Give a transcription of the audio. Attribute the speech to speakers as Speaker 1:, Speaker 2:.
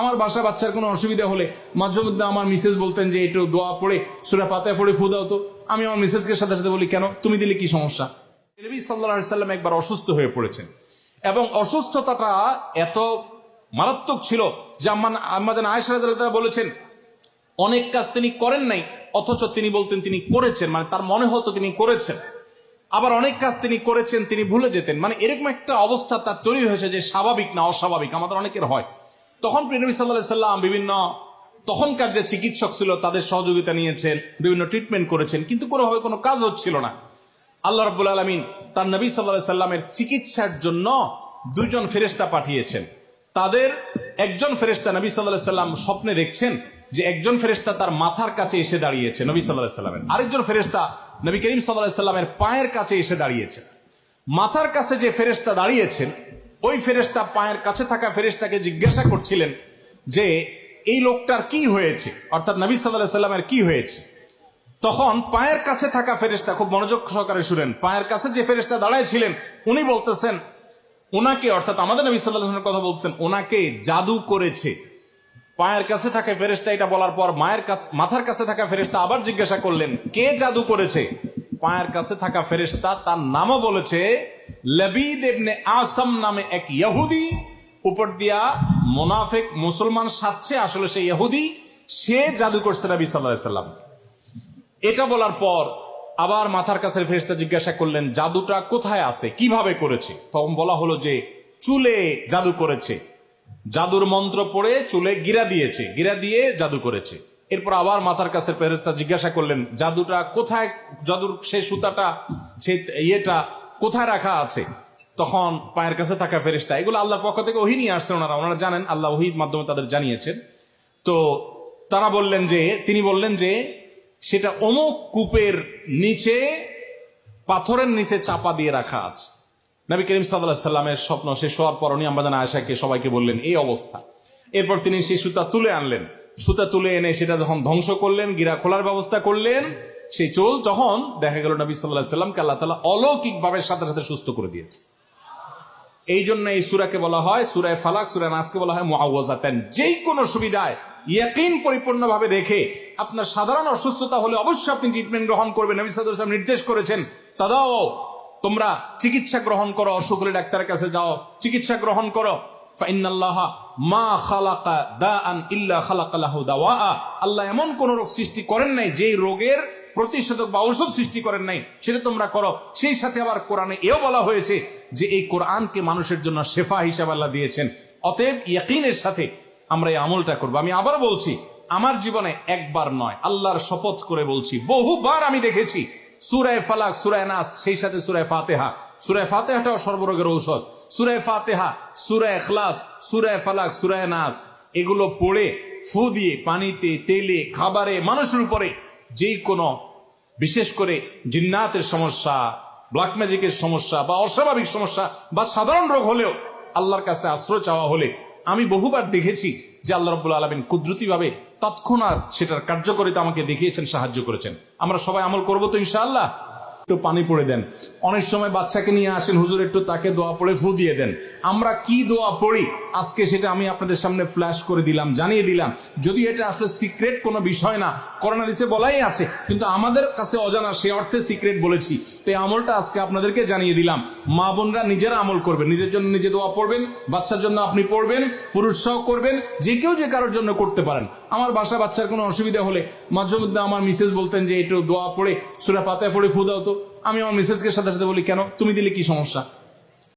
Speaker 1: আমার বাসা বাচ্চার কোনো অসুবিধা হলে মাঝে মধ্যে আমার মিসেস বলতেন যে একটু দোয়া পড়ে, সুরা পাতায় পড়ে ফু দাও তো। আমি আমার মিসেসকে সাথে সাথে বলি, কেন? তুমি দিলে কি সমস্যা? নবী সাল্লাহ সাল্লাম একবার অসুস্থ হয়ে পড়েছেন। এবং অসুস্থতাটা এত মারাত্মক ছিল যে আম্মা আম্মা যেন আয়সা রাদিয়াল্লাহু বলেছেন, অনেক কাজ তিনি করেন নাই, অথচ তিনি বলতেন তিনি করেছেন মানে তার মনে হতো তিনি করেছেন। আবার অনেক কাজ তিনি করেছেন, তিনি ভুলে যেতেন। মানে এরকম একটা অবস্থা তার তৈরি হয়েছে যে স্বাভাবিক না অস্বাভাবিক, আমাদের অনেকের হয়। তখন প্রিনবী সাল্লাহ সাল্লাম বিভিন্ন তখনকার যে চিকিৎসক ছিল, তাদের সহযোগিতা নিয়েছেন, বিভিন্ন ট্রিটমেন্ট করেছেন, কিন্তু কোনোভাবে কোনো কাজ হচ্ছিল না। আল্লাহ রব্বুল আলমিন তার নবী সাল্লাহ সাল্লামের চিকিৎসার জন্য দুইজন ফেরেস্তা পাঠিয়েছেন। তাদের একজন ফেরেস্তা নবী সাল্লাহ সাল্লাম স্বপ্নে দেখছেন যে একজন ফেরেস্তা তার মাথার কাছে এসে দাঁড়িয়েছে নবী সাল্লাহ সাল্লামের। আরেকজন ফেরেস্তা নবী করিম সাল্লাহ সাল্লামের পায়ের কাছে এসে দাঁড়িয়েছে। মাথার কাছে যে ফেরেস্তা দাঁড়িয়েছেন ওই ফেরেস্তা পায়ের কাছে থাকা ফেরেস্তাকে জিজ্ঞাসা করছিলেন যে, এই লোকটার কি হয়েছে? অর্থাৎ নবী সাল্লাহ সাল্লামের কি হয়েছে? তখন পায়ের কাছে থাকা ফেরেস্তা খুব মনোযোগ সহকারে শুনেন। পায়ের কাছে যে ফেরেস্তা দাঁড়ায় ছিলেন, উনি বলতেছেন, ওনাকে, অর্থাৎ আমাদের নবী সাল্লাহ কথা বলছেন, ওনাকে জাদু করেছে। পায়ের কাছে থাকা ফেরেস্তা এটা বলার পর মায়ের মাথার কাছে থাকা ফেরেস্তা আবার জিজ্ঞাসা করলেন, কে জাদু করেছে? পায়ের কাছে থাকা ফেরেস্তা তার নামও বলেছে লবিদ ইবনে আসাম নামে এক ইহুদি, উপর দিয়া মোনাফেক মুসলমান সাচ্ছে আসলে সে ইহুদি, সে জাদু করছে নবী সাল্লাম। এটা বলার পর আবার মাথার কাছে ফেরেস্তা জিজ্ঞাসা করলেন, জাদুটা কোথায় আছে? কীভাবে করেছে? তখন বলা হলো যে, চুলে জাদু করেছে। জাদুর মন্ত্র পড়ে চুলে গিরা দিয়েছে, গিরা দিয়ে জাদু করেছে। এরপর আবার মাথার কাছে ফেরেস্তা জিজ্ঞাসা করলেন, জাদুটা কোথায়? জাদুর সেই সুতাটা সেই ইয়েটা কোথায় রাখা আছে? তখন পায়ের কাছে থাকা ফেরিস্তা এগুলো আল্লাহর পক্ষ থেকে ওহি নিয়ে আসছেন ওনারা। ওনারা জানেন আল্লাহ ওহির মাধ্যমে তাদের জানিয়েছেন। তো তারা বললেন যে, তিনি বললেন যে, সেটা অমুক কূপের নিচে, পাথরের নিচে চাপা দিয়ে রাখা আছে। নবী করিম সাল্লাহ সাল্লামের স্বপ্ন শেষ হওয়ার পর উনি আমাদের আয়সাকে সবাইকে বললেন, এই অবস্থা। এরপর তিনি সেই সুতা তুলে আনলেন। সুতা তুলে এনে সেটা যখন ধ্বংস করলেন, গিরা খোলার ব্যবস্থা করলেন সেই চোল যখন দেখা গেল নবী সাল্লাহ সাল্লামকে আল্লাহ তালা অলৌকিকভাবে সাথে সাথে সুস্থ করে দিয়েছে। এই জন্য এই সুরাকে বলা হয় সুরায় ফালাক, সুরায় নাসকে বলা হয় মুআওয়াজাতান। যেই কোনো সুবিধায় ইয়াকিন পরিপূর্ণভাবে রেখে আপনার সাধারণ অসুস্থতা হলে অবশ্যই আপনি ট্রিটমেন্ট গ্রহণ করবেন। নবী আলাইহি নির্দেশ করেছেন, তাদাও, তোমরা চিকিৎসা গ্রহণ করো, অসুখ হলে ডাক্তারের কাছে যাও, চিকিৎসা গ্রহণ করো। মা খালাকা খালাকা লাহু দাওয়া আল্লাহ এমন কোন রোগ সৃষ্টি করেন নাই যেই রোগের প্রতিষেধক বা ঔষধ সৃষ্টি করেন নাই, সেটা তোমরা করো। সেই সাথে আবার কোরআনে এও বলা হয়েছে যে এই কোরআনকে মানুষের জন্য শেফা হিসাবে আল্লাহ দিয়েছেন। অতএব ইয়াকিনের সাথে আমরা এই আমলটা করব। আমি আবার বলছি, আমার জীবনে একবার নয়, আল্লাহর শপথ করে বলছি, বহুবার আমি দেখেছি সুরায় ফালাক সুরায় নাস, সেই সাথে সুরায় ফাতেহা। সুরায় ফাতেহাটাও সর্বরোগের ঔষধ। সুরায় ফাতেহা সুরায় এখলাস সুরায় ফালাক সুরায় নাস, এগুলো পড়ে, ফু দিয়ে, পানিতে, তেলে, খাবারে, মানুষের উপরে যেই কোনো বিশেষ করে জিন্নাতের সমস্যা ব্ল্যাক ম্যাজিকের সমস্যা বা অস্বাভাবিক সমস্যা বা সাধারণ রোগ হলেও আল্লাহর কাছে আশ্রয় চাওয়া হলে আমি বহুবার দেখেছি যে আল্লাহ রব্বুল আলমিন কুদরতিভাবে তৎক্ষণাৎ সেটার কার্যকারিতা আমাকে দেখিয়েছেন, সাহায্য করেছেন। আমরা সবাই আমল করব তো ইনশাআল্লাহ? একটু পানি পড়ে দেন। অনেক সময় বাচ্চাকে নিয়ে আসেন, হুজুর একটু তাকে দোয়া পড়ে ফু দিয়ে দেন। আমরা কি দোয়া পড়ি? আজকে সেটা আমি আপনাদের সামনে ফ্ল্যাশ করে দিলাম, জানিয়ে দিলাম। যদি এটা আসলে সিক্রেট কোনো বিষয় না করোনা দিছে বলাই আছে, কিন্তু আমাদের কাছে অজানা সে অর্থে সিক্রেট বলেছি। তো এই আমলটা আজকে আপনাদেরকে জানিয়ে দিলাম। মা বোনরা নিজেরা আমল করবেন, নিজের জন্য নিজে দোয়া পড়বেন, বাচ্চার জন্য আপনি পড়বেন, পুরুষরাও করবেন, যে কেউ যে কারোর জন্য করতে পারেন। আমার বাসা বাচ্চার কোনো অসুবিধা হলে মাঝে মধ্যে আমার মিসেস বলতেন যে, একটু দোয়া পড়ে, সুরা পাতায় পড়ে ফু দাও তো। আমি আমার মিসেসকে সাথে সাথে বলি, কেন? তুমি দিলে কি সমস্যা?